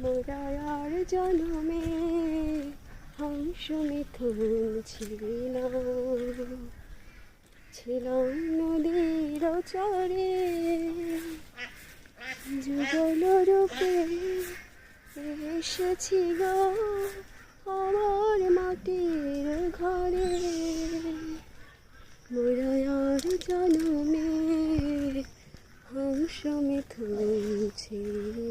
মোরা আর জনমে হংস মিথুন ছিলাম ছিলাম নদীর চরে যুগল রূপে এসেছি গো আমার মাটির ঘরে। মোরা আর জনমে হংস মিথুন ছিলাম